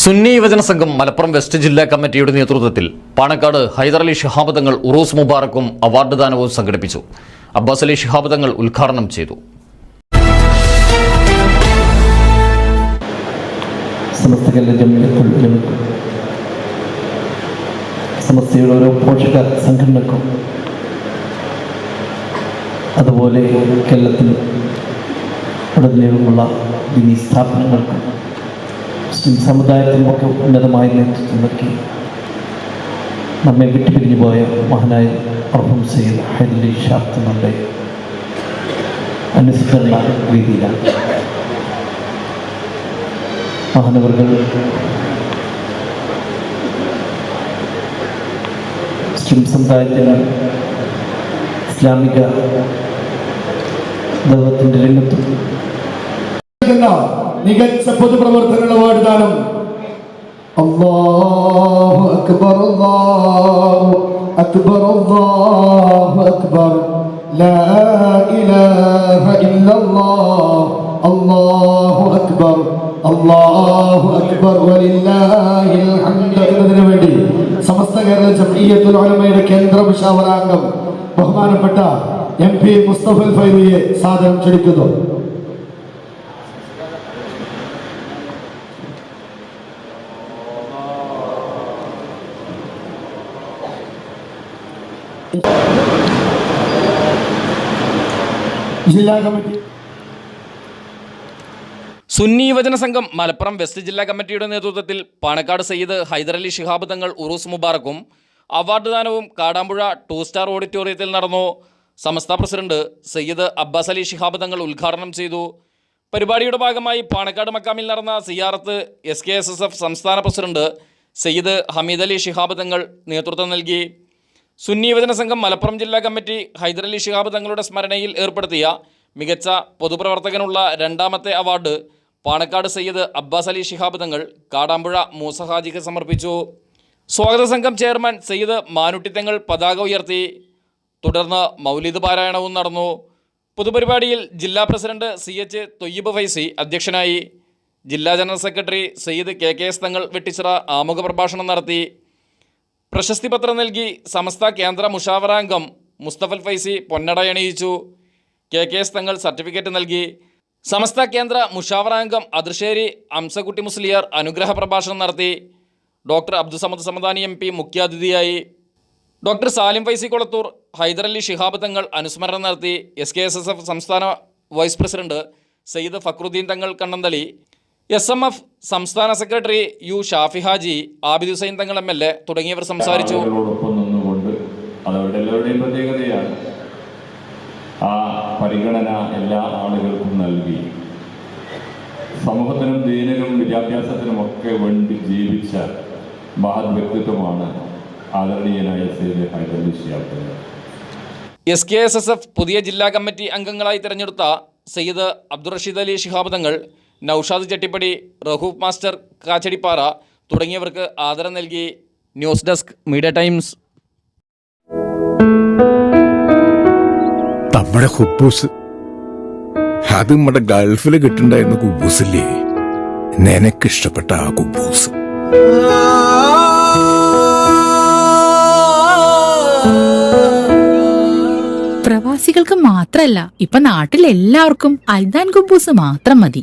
സുന്നി യുവജന സംഘം മലപ്പുറം വെസ്റ്റ് ജില്ലാ കമ്മിറ്റിയുടെ നേതൃത്വത്തിൽ പാണക്കാട് ഹൈദരലി ശിഹാബ് തങ്ങൾ ഉറൂസ് മുബാറക്കും അവാർഡ് ദാനവും സംഘടിപ്പിച്ചു. അബ്ബാസ് അലി ശിഹാബ് തങ്ങൾ ഉദ്ഘാടനം ചെയ്തു. പോഷക അതുപോലെ കേരളത്തിൽ സ്ഥാപനങ്ങൾക്കും മുസ്ലിം സമുദായത്തിനുമൊക്കെ ഉന്നതമായ നേതൃത്വം നൽകി. നമ്മെ വിട്ടുപിരിഞ്ഞു പോയ മഹാനായ അർഹം സയ്യിദ് ഹൈദലി ഷാഫ് നമ്മുടെ അനുസ്മരണ രീതിയിലാണ് മഹാനവർഗ മുസ്ലിം സമുദായത്തിന് ഇസ്ലാമിക ദൈവത്തിന്റെ രംഗത്തും മികച്ച പൊതുപ്രവർത്തന അവാർഡ് ദാനം അല്ലാഹു അക്ബർ അല്ലാഹു അക്ബർ അല്ലാഹു അക്ബർ. ലാ ഇലാഹ ഇല്ലല്ലാഹ് അല്ലാഹു അക്ബർ. അല്ലാഹു അക്ബർ വലില്ലാഹിൽ ഹംദ് എന്നതിനു വേണ്ടി സമസ്ത കേരള ജംഇയ്യത്തുൽ ഉലമയുടെ കേന്ദ്ര മുഷാവറാംഗം ബഹുമാനപ്പെട്ട എം പി മുസ്തഫൽ ഫൈറിയെ സാദരം ക്ഷണിക്കുന്നു. ജില്ലാ കമ്മിറ്റി. സുന്നി യുവജന സംഘം മലപ്പുറം വെസ്റ്റ് ജില്ലാ കമ്മിറ്റിയുടെ നേതൃത്വത്തിൽ പാണക്കാട് സയ്യിദ് ഹൈദരലി ശിഹാബ് തങ്ങൾ ഉറൂസ് മുബാറക്കും അവാർഡ് ദാനവും കാടാമ്പുഴ ടു സ്റ്റാർ ഓഡിറ്റോറിയത്തിൽ നടന്നു. സമസ്ത പ്രസിഡന്റ് സയ്യിദ് അബ്ബാസ് അലി ശിഹാബ് തങ്ങൾ ഉദ്ഘാടനം ചെയ്തു. പരിപാടിയുടെ ഭാഗമായി പാണക്കാട് മക്കാമിൽ നടന്ന സിയാറത്ത് S K S S F സംസ്ഥാന പ്രസിഡന്റ് സയ്യിദ് ഹമീദ് അലി ശിഹാബ് തങ്ങൾ നേതൃത്വം നൽകി. സുന്നി യുവജന സംഘം മലപ്പുറം ജില്ലാ കമ്മിറ്റി ഹൈദരലി ഷിഹാബ് തങ്ങളുടെ സ്മരണയിൽ ഏർപ്പെടുത്തിയ മികച്ച പൊതുപ്രവർത്തകനുള്ള രണ്ടാമത്തെ അവാർഡ് പാണക്കാട് സയ്യിദ് അബ്ബാസ് അലി ഷിഹാബ് തങ്ങൾ കാടാമ്പുഴ മൂസഹാജിക്ക് സമർപ്പിച്ചു. സ്വാഗത സംഘം ചെയർമാൻ സയ്യിദ് മാനുട്ടിത്തങ്ങൾ പതാക ഉയർത്തി. തുടർന്ന് മൗലിദ് പാരായണവും നടന്നു. പൊതുപരിപാടിയിൽ ജില്ലാ president C H Thoyyib Faizy അധ്യക്ഷനായി. ജില്ലാ general secretary Sayyid K K S Thangal Vettichira ആമുഖ പ്രഭാഷണം നടത്തി. പ്രശസ്തി പത്രം നൽകി സമസ്ത കേന്ദ്ര മുഷാവറാംഗം Musthafal Faizy പൊന്നടയണിയിച്ചു K K S Thangal certificate നൽകി. സമസ്ത കേന്ദ്ര മുഷാവറാംഗം അതിർശ്ശേരി അംസകുട്ടി മുസ്ലിയാർ അനുഗ്രഹ പ്രഭാഷണം നടത്തി. Doctor Abdussamad Samadani M P മുഖ്യാതിഥിയായി. ഡോക്ടർ സാലിം ഫൈസി കൊളത്തൂർ ഹൈദരലി ശിഹാബ് തങ്ങൾ അനുസ്മരണം നടത്തി. S K S S F സംസ്ഥാന vice president Sayyid Fakhruddin Thangal Kannanthali. S M F സംസ്ഥാന secretary U Shafi Haji Abid Hussain Thangal M L A തുടങ്ങിയവർ സംസാരിച്ചു. പ്രത്യേകതയാണ് ആ പരിഗണന എല്ലാ ആളുകൾക്കും നൽകി. സമൂഹത്തിനും ദീനനും വിദ്യാഭ്യാസത്തിനും ഒക്കെ വേണ്ടി ജീവിച്ച മഹത് വ്യക്തിത്വമാണ് ആദരണീയനായ സേവ്യ Hyderali S K S S F പുതിയ ജില്ലാ കമ്മിറ്റി അംഗങ്ങളായി തിരഞ്ഞെടുത്ത സയ്യിദ് അബ്ദുറഷീദ് അലി ശിഹാബ് തങ്ങൾ നൌഷാദ് ചെട്ടിപ്പടി റഹൂഫ് മാസ്റ്റർ കാച്ചടിപ്പാറ തുടങ്ങിയവർക്ക് ആദരം നൽകി. News desk media times. നമ്മുടെ ഹുബൂസ്. അത് നമ്മുടെ ഗൾഫിൽ കിട്ടുണ്ടായിരുന്ന കുബൂസില്ലേ നിനക്കിഷ്ടപ്പെട്ട ആ കുബൂസ് പ്രവാസികൾക്ക് മാത്രല്ല ഇപ്പൊ നാട്ടിൽ എല്ലാവർക്കും അൽദാൻ കുബൂസ് മാത്രം മതി.